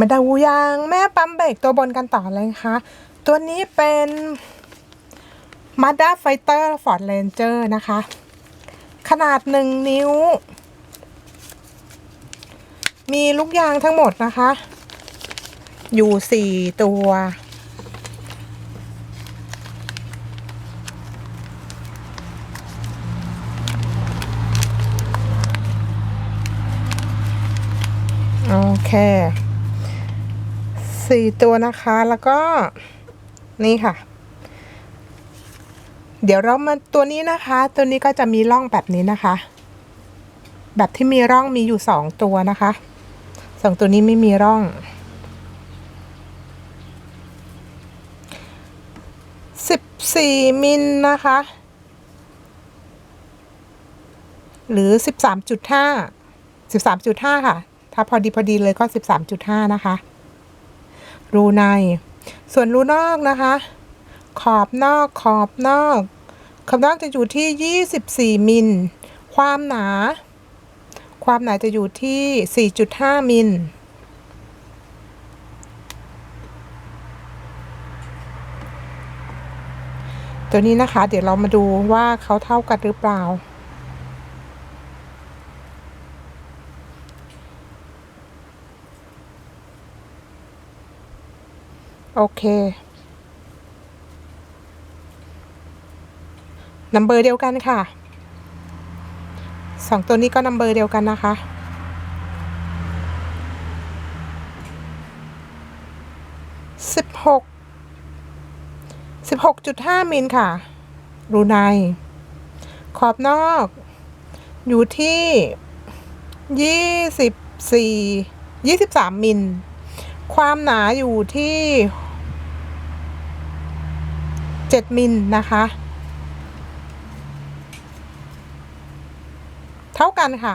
มาดูยางแม่ปั๊มเบรกตัวบนกันต่อเลยนะคะ ตัวนี้เป็น Mazda Fighter Ford Ranger นะคะ ขนาด 1 นิ้ว มีลูกยางทั้งหมดนะคะ อยู่ 4 ตัว โอเค สี่ตัวนะคะ แล้วก็นี่ค่ะ เดี๋ยวเรามาตัวนี้นะคะ ตัวนี้ก็จะมีร่องแบบนี้นะคะ แบบที่มีร่องมีอยู่สองตัวนะคะสองตัวนี้ไม่มีร่องสิบสี่มิลนะคะ หรือสิบสามจุดห้าสิบสามจุดห้าค่ะ ถ้าพอดีพอดีเลยก็สิบสามจุดห้านะคะ รูใน ส่วนรูนอกนะคะ ขอบนอกขอบนอก ขอบนอกจะอยู่ที่ 24 มิล ความหนา ความหนาจะอยู่ที่ 4.5 มิลตัวนี้นะคะ เดี๋ยวเรามาดูว่าเขาเท่ากันหรือเปล่า โอเค นัมเบอร์เดียวกันค่ะ สองตัวนี้ก็นัมเบอร์เดียวกันนะคะ สิบหก สิบหกจุดห้ามิลค่ะ รูในขอบนอก อยู่ที่ยี่สิบสี่ยี่สิบสามมิล ความหนาอยู่ที่ เจ็ดมิลนะคะ เท่ากันค่ะ